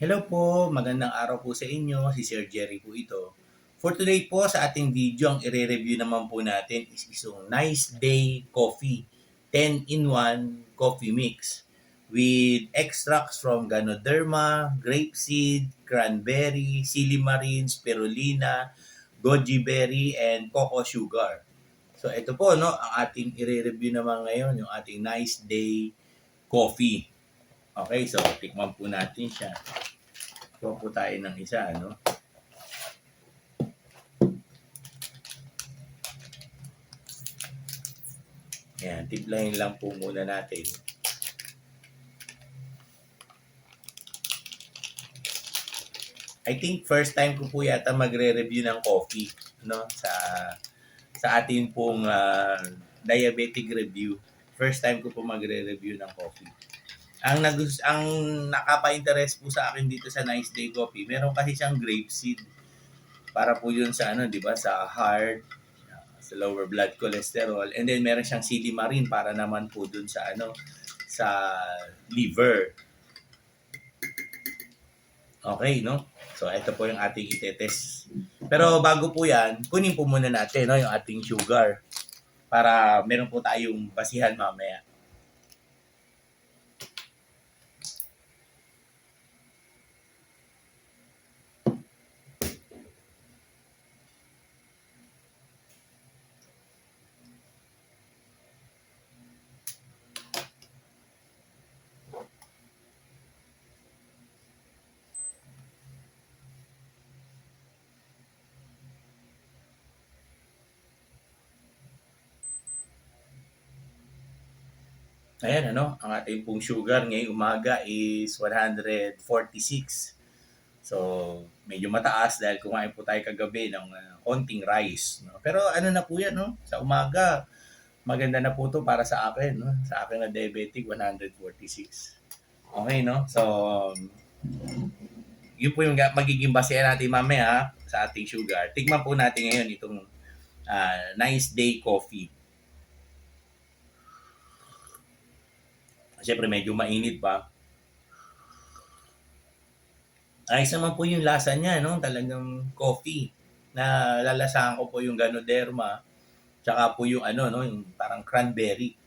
Hello po, magandang araw po sa inyo. Si Sir Jerry po ito. For today po sa ating video, ang ire-review naman po natin is isang Nice Day Coffee 10-in-1 coffee mix with extracts from Ganoderma, grapeseed, cranberry, silimarin, spirulina, goji berry, and cocoa sugar. So ito po no, ang ating ire-review naman ngayon, yung ating Nice Day Coffee. Okay, so tikman po natin siya. Kuha po tayo ng isa, ano? Yan, tiplahin lang po muna natin. I think first time ko po yata magre-review ng coffee, no? Sa sa ating pong ah, diabetic review. First time ko po magre-review ng coffee ang nagus ang nakapa-interest po sa akin dito sa Nice Day Coffee, meron kasi siyang grapeseed. Para po yun sa ano, 'di ba, sa heart, sa lower blood cholesterol, and then meron siyang silimarin para naman po dun sa ano, sa liver. Okay, no? So, ito po yung ating itetest. Pero bago po yan, kunin po muna natin no, yung ating sugar para meron po tayong basihan mamaya. Ayan, ano, ang ating pong sugar ngayong umaga is 146. So, medyo mataas dahil kumain po tayo kagabi ng uh, konting rice. No? Pero ano na po yan, no? Sa umaga, maganda na po to para sa akin. No? Sa akin na diabetic, 146. Okay, no? So, yun po yung magiging basehan natin mamaya sa ating sugar. Tignan po natin ngayon itong ah, Nice Day Coffee. Siyempre medyo mainit pa. Ayos naman po yung lasa niya, no? Talagang coffee. Na lalasahan ko po yung Ganoderma. Tsaka po yung ano, no? Yung parang cranberry.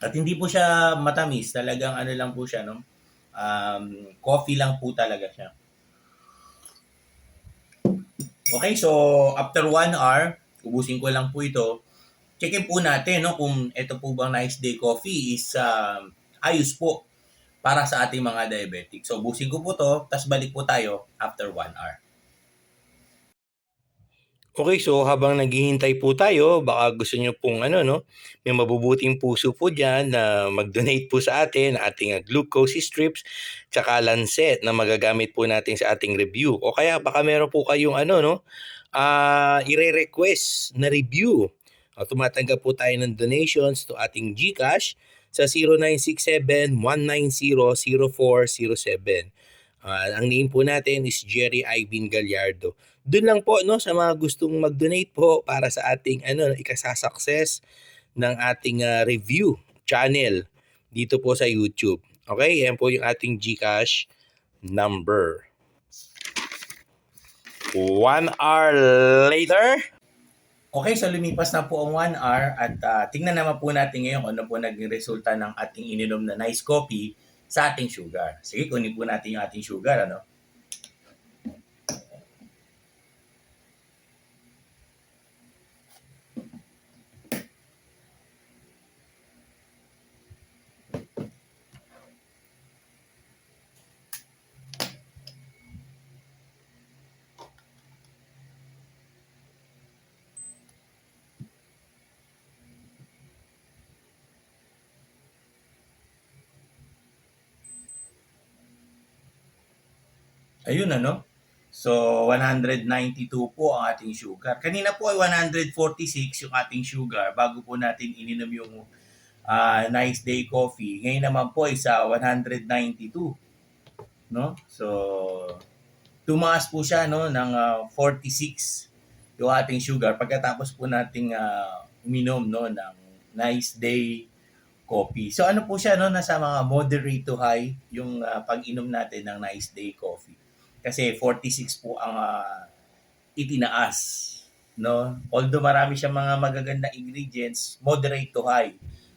At hindi po siya matamis. Talagang ano lang po siya, no? Um, coffee lang po talaga siya. Okay, so after one hour, ubusin ko lang po ito checkin po natin no kung ito po bang nice day coffee is um, ayos po para sa ating mga diabetic. So busin ko po to, tapos balik po tayo after 1 hour. Okay, so habang naghihintay po tayo, baka gusto nyo pong ano, no, may mabubuting puso po dyan na mag-donate po sa atin, ating uh, glucose strips, tsaka lancet na magagamit po natin sa ating review. O kaya baka meron po kayong ano, no, ah ire-request na review. O, tumatanggap po tayo ng donations to ating GCash sa 0967-190-0407. Ah, ang name po natin is Jerry Ivan Gallardo. Doon lang po no sa mga gustong mag-donate po para sa ating ano ikasasucess ng ating ah, review channel dito po sa YouTube. Okay, yan po yung ating GCash number. One hour later, Okay, so lumipas na po ang 1 hour at ah, tingnan naman po natin ngayon kung ano po naging resulta ng ating ininom na nice coffee sa ating sugar. Sige, kunin po natin yung ating sugar, ano? Ayun ano. So 192 po ang ating sugar. Kanina po ay 146 yung ating sugar bago po natin ininom yung ah, nice day coffee. Ngayon naman po ay sa 192. No? So tumaas po siya no ng ah, 46 yung ating sugar pagkatapos po nating ah, uminom no ng nice day coffee. So ano po siya no nasa mga moderate to high yung ah, pag-inom natin ng Nice Day coffee. Kasi 46 po ang ah, itinaas no. Although marami siyang mga magaganda ingredients, moderate to high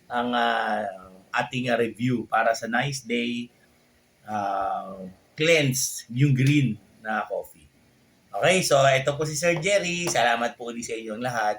ang ah, ating ah, review para sa Nice Day ah, cleanse yung green na coffee. Okay, so ito po si Sir Jerry. Salamat po ulit sa inyong lahat.